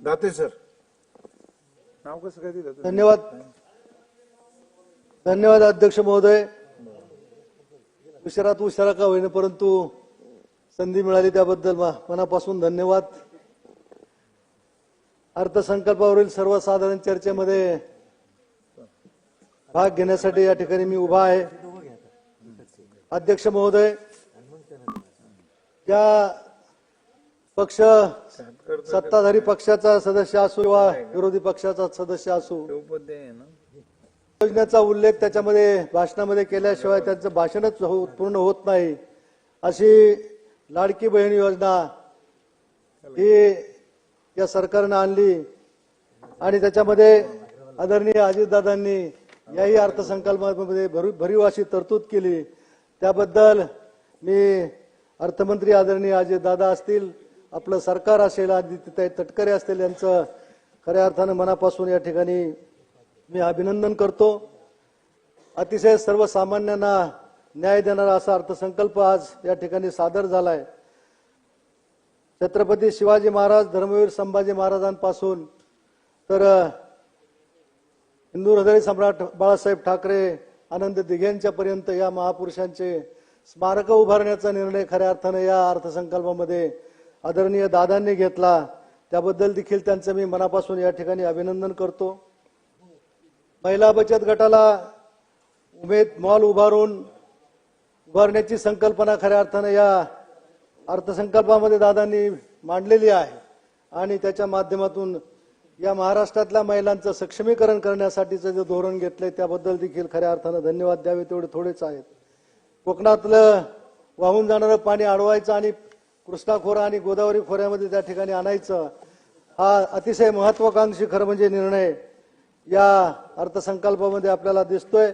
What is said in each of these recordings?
Date sir. नाव कसं काय दिलं? तुम्ही? धन्यवाद. धन्यवाद अध्यक्ष महोदय. उशिरात उशिरा का होईना परंतु संधी मिळाली त्याबद्दल मा- मनापासून धन्यवाद. अर्थसंकल्पावरील सर्वसाधारण चर्चेमध्ये भाग घेण्यासाठी या ठिकाणी मी उभा आहे. अध्यक्ष महोदय त्या पक्ष सत्ताधारी पक्षाचा सदस्य असो किंवा विरोधी पक्षाचा सदस्य असो. योजनेचा उल्लेख त्याच्यामध्ये भाषणामध्ये केल्याशिवाय त्यांचं भाषणच हो-, पूर्ण होत नाही. अशी लाडकी बहीण योजना ही या सरकारनं आणली आणि त्याच्यामध्ये आदरणीय अजितदादांनी याही अर्थसंकल्पामध्ये भरी- भरीव अशी तरतूद केली. त्याबद्दल मी अर्थमंत्री आदरणीय अजितदादा असतील आपलं सरकार असेल आदित्यताई तटकरे असतील यांचं खऱ्या अर्थानं मनापासून या ठिकाणी मी अभिनंदन करतो. अतिशय सर्वसामान्यांना न्याय देणारा असा अर्थसंकल्प आज या ठिकाणी सादर झालाय. छत्रपती शिवाजी महाराज धर्मवीर संभाजी महाराजांपासून तर हिंदू हृदय सम्राट बाळासाहेब ठाकरे आनंद दिघेंच्यापर्यंत या महापुरुषांचे स्मारक उभारण्याचा निर्णय खऱ्या अर्थानं या अर्थसंकल्पामध्ये आदरणीय दादांनी घेतला. त्याबद्दल देखील त्यांचं मी मनापासून या ठिकाणी अभिनंदन करतो. महिला बचत गटाला उमेद मॉल उभारून उभारण्याची संकल्पना खऱ्या अर्थानं या अर्थसंकल्पामध्ये दादांनी मांडलेली आहे. आणि त्याच्या माध्यमातून या महाराष्ट्रातल्या महिलांचं सक्षमीकरण करण्यासाठीचं जे धोरण घेतलंय त्याबद्दल देखील खऱ्या अर्थानं धन्यवाद द्यावे तेवढे थोडेच आहेत. कोकणातलं वाहून जाणारं पाणी अडवायचं आणि कृष्णा खोरा आणि गोदावरी खोऱ्यामध्ये त्या ठिकाणी आणायचं हा अतिशय महत्वाकांक्षी खरं म्हणजे निर्णय या अर्थसंकल्पामध्ये आपल्याला दिसतोय.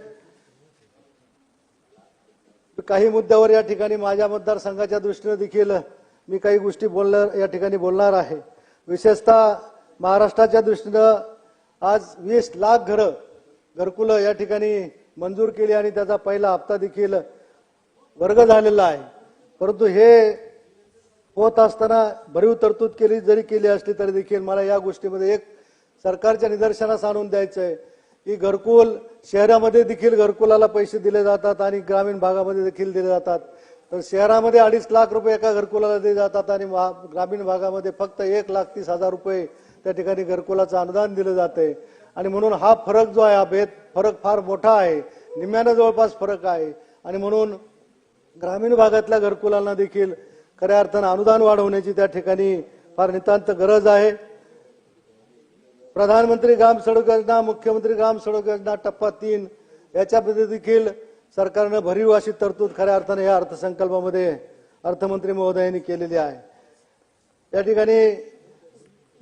काही मुद्द्यावर या ठिकाणी माझ्या मतदारसंघाच्या दृष्टीने देखील मी काही गोष्टी बोलणार या ठिकाणी बोलणार आहे. विशेषतः महाराष्ट्राच्या दृष्टीनं आज वीस लाख घरं घरकुलं या ठिकाणी मंजूर केली आणि त्याचा पहिला हप्ता देखील वर्ग झालेला आहे. परंतु हे होत असताना भरीव तरतूद केली जरी केली असली तरी देखील मला या गोष्टीमध्ये एक सरकारच्या निदर्शनास आणून द्यायचं आहे की घरकुल शहरामध्ये देखील घरकुलाला पैसे दिले जातात आणि ग्रामीण भागामध्ये देखील दिले जातात. तर शहरामध्ये अडीच लाख रुपये एका घरकुलाला दिले जातात आणि ग्रामीण भागामध्ये फक्त एक लाख तीस हजार रुपये त्या ठिकाणी घरकुलाचं अनुदान दिलं जाते आणि म्हणून हा फरक जो आहे हा भेद फरक फार मोठा आहे. निम्म्यानं जवळपास फरक आहे. आणि म्हणून ग्रामीण भागातल्या घरकुलांना देखील खऱ्या अर्थानं अनुदान वाढवण्याची त्या ठिकाणी फार नितांत गरज आहे. प्रधानमंत्री ग्राम सडक योजना मुख्यमंत्री ग्राम सडक योजना टप्पा तीन याच्यामध्ये देखील सरकारनं भरीव अशी तरतूद खऱ्या अर्थानं या अर्थसंकल्पामध्ये अर्थमंत्री महोदयांनी केलेली आहे. त्या ठिकाणी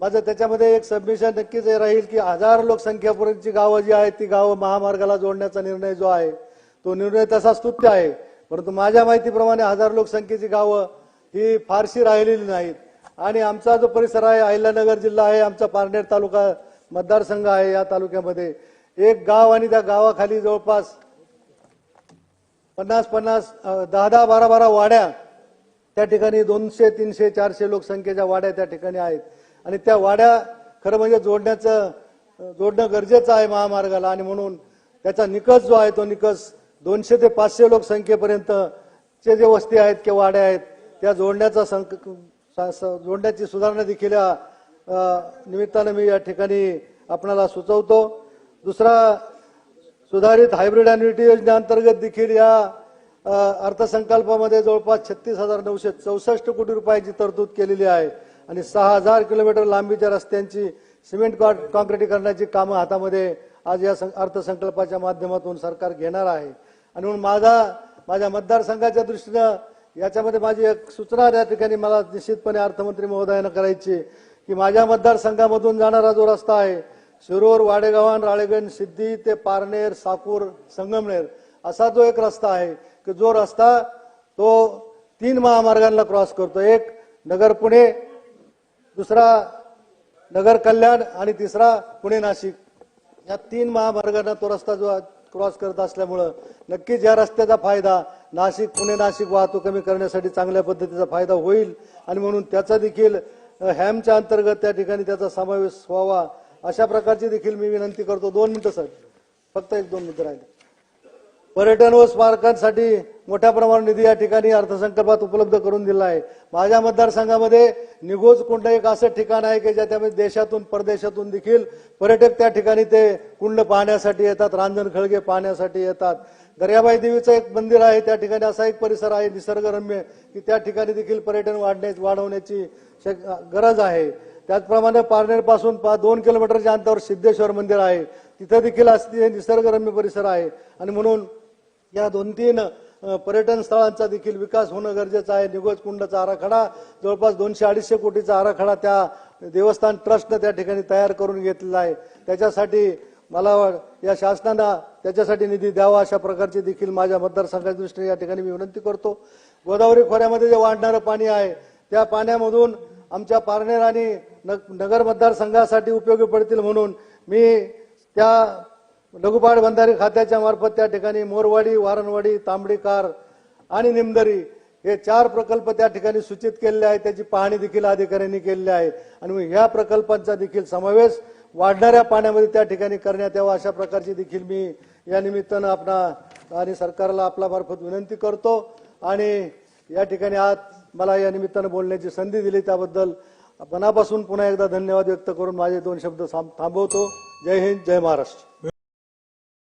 माझं त्याच्यामध्ये एक सबमिशन नक्कीच राहील की हजार लोकसंख्यापर्यंतची गावं जी आहेत ती गावं महामार्गाला जोडण्याचा निर्णय जो आहे तो निर्णय तसा स्तुत्य आहे. परंतु माझ्या माहितीप्रमाणे हजार लोकसंख्येची गावं ही फारशी राहिलेली नाहीत. आणि आमचा जो परिसर आहे अहिल्यानगर जिल्हा आहे आमचा पारनेर तालुका मतदारसंघ आहे या तालुक्यामध्ये. एक गाव आणि त्या गावाखाली जवळपास पन्नास पन्नास दहा दहा बारा बारा वाड्या त्या ठिकाणी दोनशे तीनशे चारशे लोकसंख्येच्या वाड्या त्या ठिकाणी आहेत. आणि त्या वाड्या खरं म्हणजे जोडण्याचं जोडणं गरजेचं आहे महामार्गाला. आणि म्हणून त्याचा निकष जो आहे तो निकष दोनशे ते पाचशे लोकसंख्येपर्यंत चे जे वस्ती आहेत किंवा वाड्या आहेत त्या जोडण्याचा संक स- जोडण्याची सुधारणा देखील या निमित्तानं मी या ठिकाणी आपणाला सुचवतो. दुसरा सुधारित हायब्रिड अॅन्युटी योजनेअंतर्गत देखील या अर्थसंकल्पामध्ये जवळपास छत्तीस हजार नऊशे चौसष्ट कोटी रुपयाची तरतूद केलेली आहे आणि सहा हजार किलोमीटर लांबीच्या रस्त्यांची सिमेंट कॉ- कॉन्क्रिटीकरणाची कामं हातामध्ये आज या सं- अर्थसंकल्पाच्या माध्यमातून सरकार घेणार आहे. आणि म्हणून माझा माझ्या मतदारसंघाच्या दृष्टीनं याच्यामध्ये माझी एक सूचना या ठिकाणी मला निश्चितपणे अर्थमंत्री महोदयानं करायची की माझ्या मतदारसंघामधून जाणारा जो रस्ता आहे शिरूर वाडेगावान राळेगण सिद्धी ते पारनेर साकूर संगमनेर असा जो एक रस्ता आहे की जो रस्ता तो तीन महामार्गांना क्रॉस करतो. एक नगर पुणे दुसरा नगर कल्याण आणि तिसरा पुणे नाशिक. या तीन महामार्गांना तो रस्ता जो क्रॉस करत असल्यामुळं नक्कीच या रस्त्याचा फायदा नाशिक पुणे नाशिक वाहतूक कमी करण्यासाठी चांगल्या पद्धतीचा फायदा होईल आणि म्हणून त्याचा देखील हॅमच्या अंतर्गत त्या ठिकाणी त्याचा समावेश व्हावा. अशा प्रकारची देखील मी विनंती करतो. दोन मिनिटं सर. फक्त एक दोन मिनिटं राहिले. पर्यटन व स्मारकांसाठी मोठ्या प्रमाणात निधी या ठिकाणी अर्थसंकल्पात उपलब्ध करून दिला आहे. माझ्या मतदारसंघामध्ये निघोज कुंड एक असं ठिकाण आहे की ज्याच्यामध्ये देशातून परदेशातून देखील पर्यटक त्या ठिकाणी ते कुंड पाहण्यासाठी येतात रांजण खळगे पाहण्यासाठी येतात. दर्याबाई देवीचं एक मंदिर आहे त्या ठिकाणी असा एक परिसर आहे निसर्गरम्य की त्या ठिकाणी देखील पर्यटन वाढण्या वाढवण्याची गरज आहे. त्याचप्रमाणे पारनेरपासून पा दोन किलोमीटरच्या अंतरावर सिद्धेश्वर मंदिर आहे. तिथं देखील असते निसर्गरम्य परिसर आहे. आणि म्हणून या दोन तीन पर्यटन स्थळांचा देखील विकास होणं गरजेचं आहे. निगोजकुंडचा आराखडा जवळपास दोनशे अडीचशे कोटीचा आराखडा त्या देवस्थान ट्रस्टनं त्या ठिकाणी तयार करून घेतलेला आहे. त्याच्यासाठी मला या शासनानं त्याच्यासाठी निधी द्यावा अशा प्रकारची देखील माझ्या मतदारसंघाच्या दृष्टीने या ठिकाणी मी विनंती करतो. गोदावरी खोऱ्यामध्ये जे वाढणारं पाणी आहे त्या पाण्यामधून आमच्या पारनेर आणि नगर मतदारसंघासाठी उपयोगी पडतील म्हणून मी त्या लघुपाट बंधारे खात्याच्या मार्फत त्या ठिकाणी मोरवाडी वारणवाडी तांबडीकार आणि निमदरी हे चार प्रकल्प त्या ठिकाणी सूचित केलेले आहेत. त्याची पाहणी देखील अधिकाऱ्यांनी केलेली आहे. आणि ह्या प्रकल्पांचा देखील समावेश वाढणाऱ्या पाण्यामध्ये त्या ठिकाणी करण्यात यावा अशा प्रकारची देखील मी या निमित्तानं आपणा आणि सरकारला आपला मार्फत विनंती करतो. आणि या ठिकाणी आज मला या निमित्तानं बोलण्याची संधी दिली. त्याबद्दल मनापासून पुन्हा एकदा धन्यवाद व्यक्त करून माझे दोन शब्द थांब- थांबवतो. जय हिंद जय महाराष्ट्र.